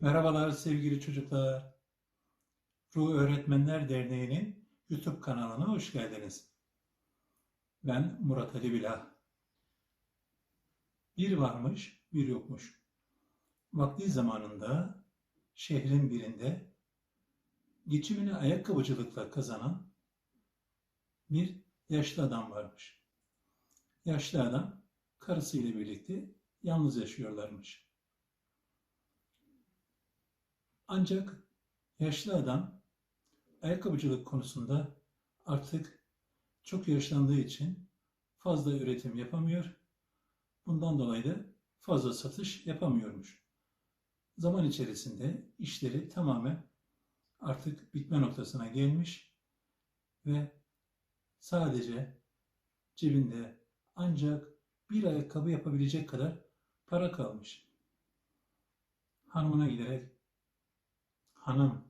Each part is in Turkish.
Merhabalar sevgili çocuklar. Ruh Öğretmenler Derneği'nin YouTube kanalına hoş geldiniz. Ben Murat Ali Bilah. Bir varmış, bir yokmuş. Vakti zamanında şehrin birinde geçimini ayakkabıcılıkla kazanan bir yaşlı adam varmış. Yaşlı adam karısıyla birlikte yalnız yaşıyorlarmış. Ancak yaşlı adam ayakkabıcılık konusunda artık çok yaşlandığı için fazla üretim yapamıyor. Bundan dolayı da fazla satış yapamıyormuş. Zaman içerisinde işleri tamamen artık bitme noktasına gelmiş ve sadece cebinde ancak bir ayakkabı yapabilecek kadar para kalmış. Hanımına giderek Hanım,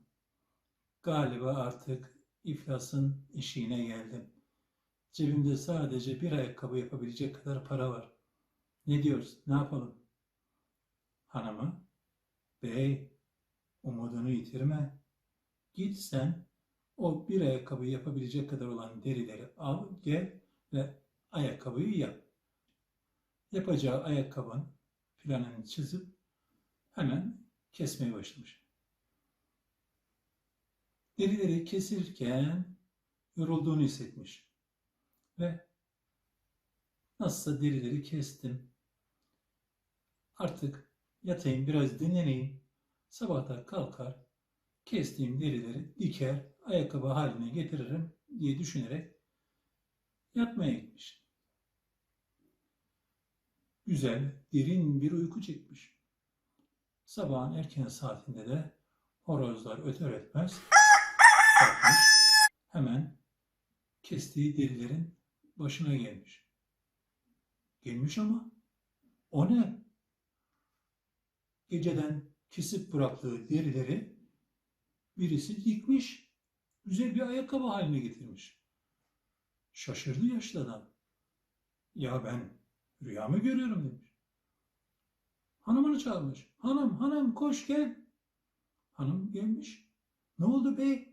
galiba artık iflasın eşiğine geldim. Cebimde sadece bir ayakkabı yapabilecek kadar para var. Ne diyoruz, ne yapalım? Hanımı, bey, umudunu yitirme. Git sen o bir ayakkabı yapabilecek kadar olan derileri al, gel ve ayakkabıyı yap. Yapacağı ayakkabının planını çizip hemen kesmeye başlamış. Derileri kesirken yorulduğunu hissetmiş. Ve nasılsa derileri kestim. Artık yatayım biraz dinleneyim. Sabahta kalkar, kestiğim derileri diker, ayakkabı haline getiririm diye düşünerek yatmaya gitmiş. Güzel, derin bir uyku çekmiş. Sabahın erken saatinde de horozlar öter etmez hemen kestiği derilerin başına gelmiş. Gelmiş ama o ne? Geceden kesip bıraktığı derileri birisi dikmiş, güzel bir ayakkabı haline getirmiş. Şaşırdı yaşlı adam. Ya ben rüya mı görüyorum demiş. Hanımını çağırmış. Hanım, hanım koş gel. Hanım gelmiş. Ne oldu bey?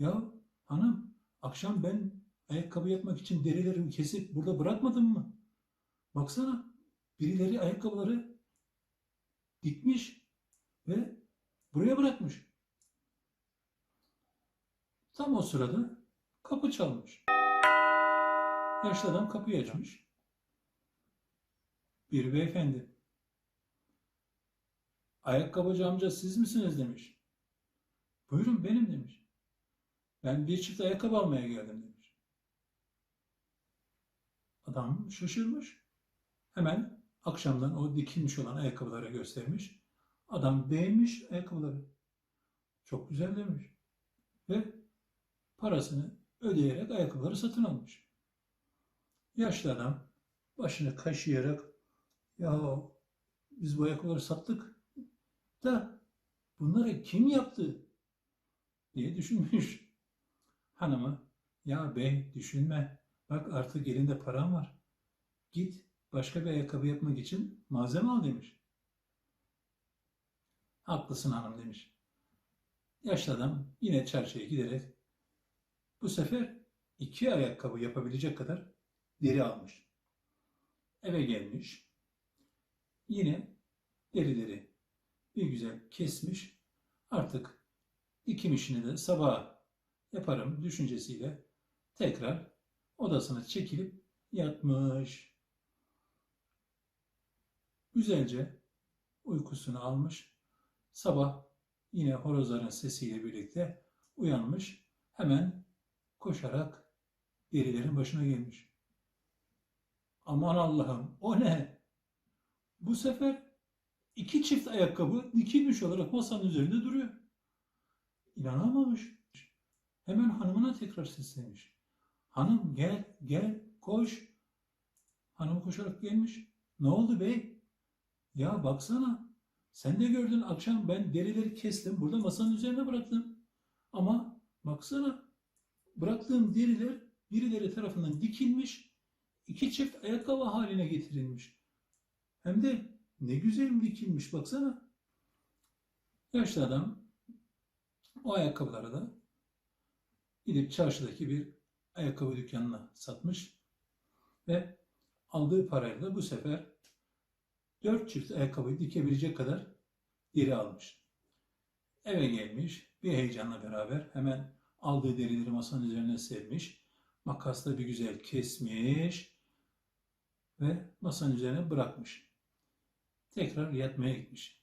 Ya hanım akşam ben ayakkabı yapmak için derilerimi kesip burada bırakmadım mı? Baksana birileri ayakkabıları dikmiş ve buraya bırakmış. Tam o sırada kapı çalmış. Yaşlı adam kapıyı açmış. Bir beyefendi. Ayakkabıcı amca siz misiniz demiş. Buyurun benim demiş. Ben bir çift ayakkabı almaya geldim demiş. Adam şaşırmış. Hemen akşamdan o dikilmiş olan ayakkabıları göstermiş. Adam beğenmiş ayakkabıları. Çok güzel demiş. Ve parasını ödeyerek ayakkabıları satın almış. Yaşlı adam başını kaşıyarak ya biz bu ayakkabıları sattık da bunları kim yaptı diye düşünmüş. Hanımı ya bey düşünme bak artık elinde param var. Git başka bir ayakkabı yapmak için malzeme al demiş. Haklısın hanım demiş. Yaşlı adam yine çarşıya giderek bu sefer iki ayakkabı yapabilecek kadar deri almış. Eve gelmiş. Yine derileri bir güzel kesmiş. Artık dikim işini de sabah yaparım düşüncesiyle tekrar odasına çekilip yatmış. Güzelce uykusunu almış. Sabah yine horozların sesiyle birlikte uyanmış. Hemen koşarak derilerin başına gelmiş. Aman Allah'ım o ne? Bu sefer iki çift ayakkabı dikilmiş olarak masanın üzerinde duruyor. İnanamamış. Hemen hanımına tekrar seslenmiş. Hanım gel, gel, koş. Hanım koşarak gelmiş. Ne oldu bey? Ya baksana. Sen de gördün akşam ben derileri kestim. Burada masanın üzerine bıraktım. Ama baksana. Bıraktığım deriler birileri tarafından dikilmiş. iki çift ayakkabı haline getirilmiş. Hem de ne güzel dikilmiş baksana. Yaşlı adam o ayakkabıları da gidip çarşıdaki bir ayakkabı dükkanına satmış ve aldığı parayla bu sefer dört çift ayakkabıyı dikebilecek kadar deri almış. Eve gelmiş bir heyecanla beraber hemen aldığı derileri masanın üzerine sermiş. Makasla bir güzel kesmiş ve masanın üzerine bırakmış. Tekrar yatmaya gitmiş.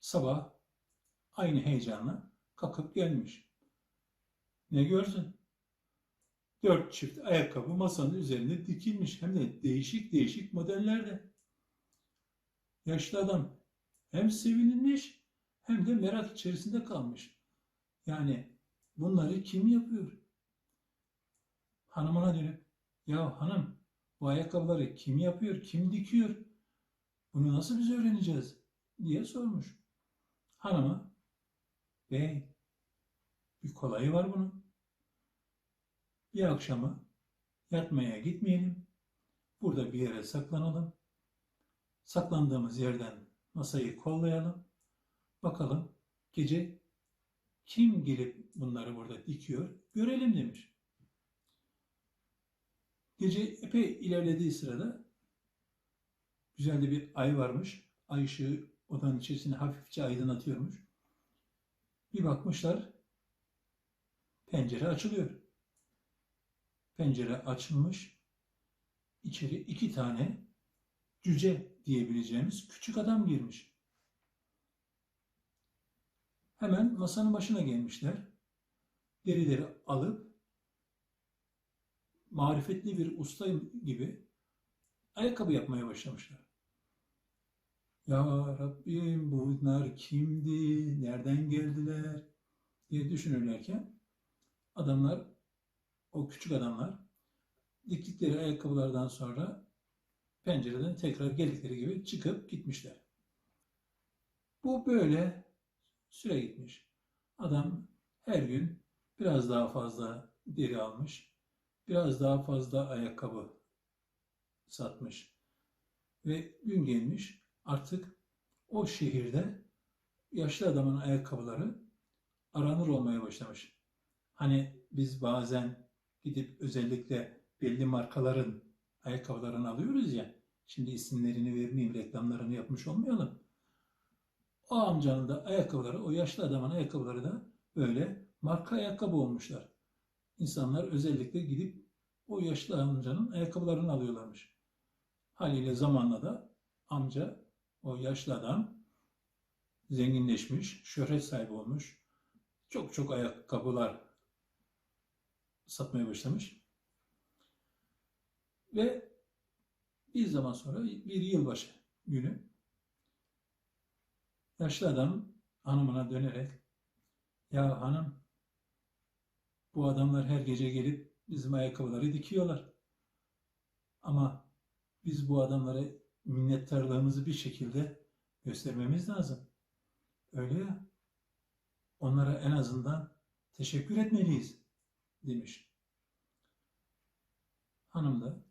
Sabah aynı heyecanla kalkıp gelmiş. Ne görsün? Dört çift ayakkabı masanın üzerinde dikilmiş hem de değişik değişik modellerde. Yaşlı adam hem sevinilmiş hem de merak içerisinde kalmış. Yani bunları kim yapıyor? Hanımına dönüp ya hanım bu ayakkabıları kim yapıyor, kim dikiyor? Bunu nasıl biz öğreneceğiz? diye sormuş. Hanımı bey bir kolayı var bunun. Bir akşamı yatmaya gitmeyelim. Burada bir yere saklanalım. Saklandığımız yerden masayı kollayalım. Bakalım gece kim gelip bunları burada dikiyor görelim demiş. Gece epey ilerlediği sırada güzel de bir ay varmış. Ay ışığı odanın içerisini hafifçe aydınlatıyormuş. Bir bakmışlar pencere açılıyor. Pencere açılmış. İçeri iki tane cüce diyebileceğimiz küçük adam girmiş. Hemen masanın başına gelmişler. Derileri alıp marifetli bir usta gibi ayakkabı yapmaya başlamışlar. Ya Rabbim bunlar kimdi, nereden geldiler diye düşünürlerken adamlar, o küçük adamlar diktikleri ayakkabılardan sonra pencereden tekrar geldikleri gibi çıkıp gitmişler. Bu böyle süre gitmiş. Adam her gün biraz daha fazla deri almış, biraz daha fazla ayakkabı satmış. Ve gün gelmiş artık o şehirde yaşlı adamın ayakkabıları aranır olmaya başlamış. Hani biz bazen gidip özellikle belli markaların ayakkabılarını alıyoruz ya. Şimdi isimlerini vermeyeyim, reklamlarını yapmış olmayalım. O amcanın da ayakkabıları, o yaşlı adamın ayakkabıları da böyle marka ayakkabı olmuşlar. İnsanlar özellikle gidip o yaşlı amcanın ayakkabılarını alıyorlarmış. Haliyle zamanla da amca, o yaşlı adam zenginleşmiş, şöhret sahibi olmuş. Çok çok ayakkabılar satmaya başlamış. Ve bir zaman sonra bir yılbaşı günü yaşlı adam hanımına dönerek ya hanım bu adamlar her gece gelip bizim ayakkabıları dikiyorlar. Ama biz bu adamlara minnettarlığımızı bir şekilde göstermemiz lazım. Öyle ya. Onlara en azından teşekkür etmeliyiz demiş. Hanım da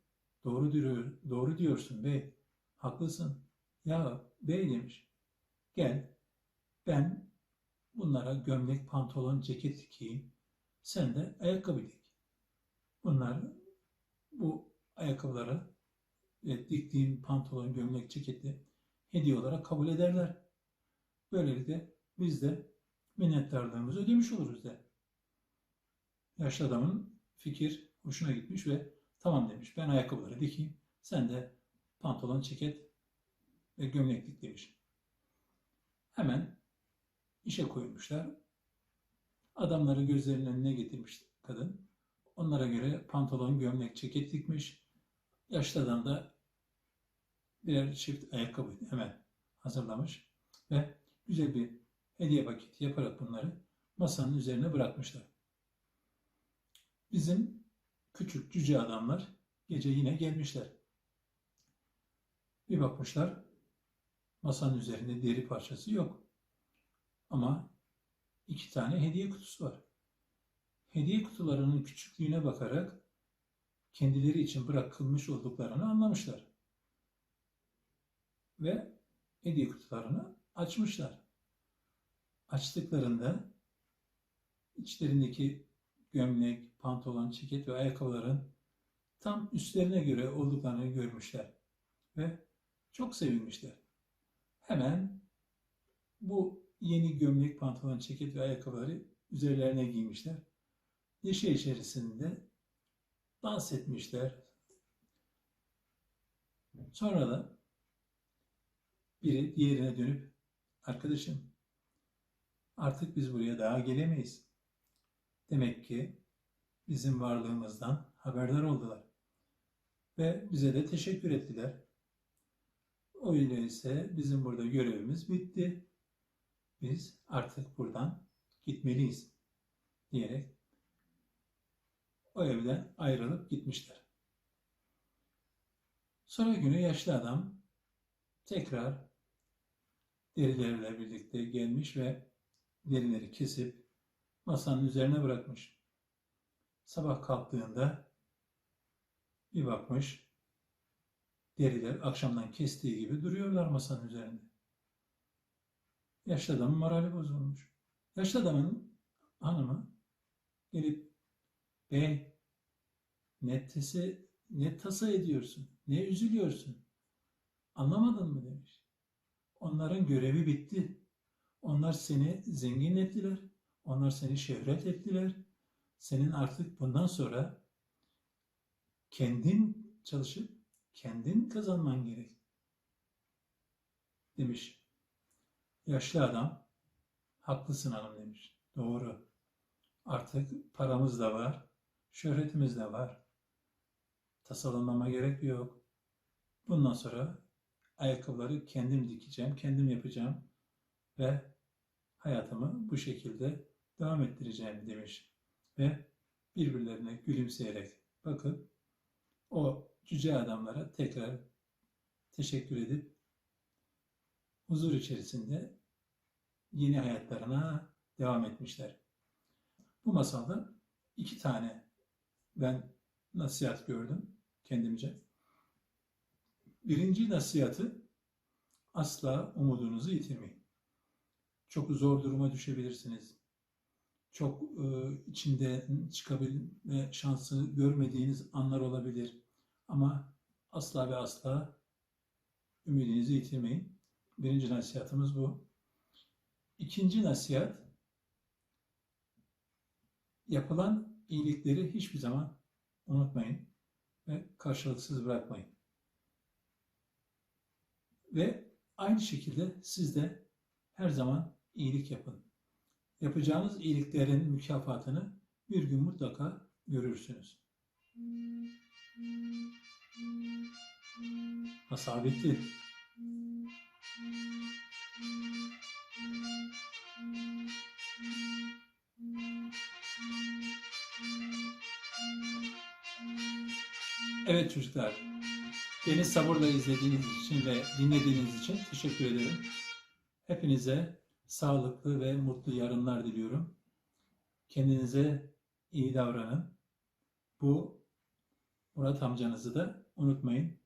doğru diyor, doğru diyorsun bey. Haklısın. Ya bey demiş. Gel ben bunlara gömlek, pantolon, ceket dikeyim. Sen de ayakkabı dik. Bunlar bu ayakkabıları ve diktiğim pantolon, gömlek, ceketi hediye olarak kabul ederler. Böylelikle biz de minnettarlığımızı ödemiş oluruz de. Yaşlı adamın fikir hoşuna gitmiş ve tamam demiş ben ayakkabıları dikeyim. Sen de pantolon, ceket ve gömlek dik demiş. Hemen işe koyulmuşlar. Adamları gözlerinin önüne getirmiş kadın. Onlara göre pantolon, gömlek, ceket dikmiş. Yaşlı adam da birer çift ayakkabı hemen hazırlamış ve güzel bir hediye paketi yaparak bunları masanın üzerine bırakmışlar. Bizim küçük cüce adamlar gece yine gelmişler. Bir bakmışlar masanın üzerinde deri parçası yok. Ama iki tane hediye kutusu var. Hediye kutularının küçüklüğüne bakarak kendileri için bırakılmış olduklarını anlamışlar. Ve hediye kutularını açmışlar. Açtıklarında içlerindeki gömlek, pantolon, ceket ve ayakkabıların tam üstlerine göre olduklarını görmüşler ve çok sevinmişler. Hemen bu yeni gömlek, pantolon, ceket ve ayakkabıları üzerlerine giymişler. Neşe içerisinde dans etmişler. Sonra da biri diğerine dönüp arkadaşım artık biz buraya daha gelemeyiz. Demek ki bizim varlığımızdan haberdar oldular. Ve bize de teşekkür ettiler. Öyleyse bizim burada görevimiz bitti. Biz artık buradan gitmeliyiz diyerek o evden ayrılıp gitmişler. Sonra günü yaşlı adam tekrar derilerle birlikte gelmiş ve derileri kesip masanın üzerine bırakmış. Sabah kalktığında bir bakmış deriler akşamdan kestiği gibi duruyorlar masanın üzerinde. Yaşlı adamın morali bozulmuş. Yaşlı adamın hanımı gelip bey ne tese, ne tasa ediyorsun, ne üzülüyorsun, anlamadın mı demiş. Onların görevi bitti. Onlar seni zengin ettiler, onlar seni şöhret ettiler. Senin artık bundan sonra kendin çalışıp kendin kazanman gerek. Demiş. Yaşlı adam, haklısın hanım demiş. Doğru. Artık paramız da var, şöhretimiz de var. Tasalanmama gerek yok. Bundan sonra ayakkabıları kendim dikeceğim, kendim yapacağım ve hayatımı bu şekilde devam ettireceğim demiş. Ve birbirlerine gülümseyerek bakıp o cüce adamlara tekrar teşekkür edip huzur içerisinde yeni hayatlarına devam etmişler. Bu masalda iki tane ben nasihat gördüm kendimce. Birinci nasihatı asla umudunuzu yitirmeyin. Çok zor duruma düşebilirsiniz. Çok e, içinde çıkabilme şansı görmediğiniz anlar olabilir. Ama asla ve asla ümidinizi yitirmeyin. Birinci nasihatımız bu. İkinci nasihat, yapılan iyilikleri hiçbir zaman unutmayın ve karşılıksız bırakmayın. Ve aynı şekilde siz de her zaman iyilik yapın. Yapacağınız iyiliklerin mükafatını bir gün mutlaka görürsünüz. Masal bitti. Evet çocuklar, beni sabırla izlediğiniz için ve dinlediğiniz için teşekkür ederim. Hepinize sağlıklı ve mutlu yarınlar diliyorum. Kendinize iyi davranın. Bu Murat amcanızı da unutmayın.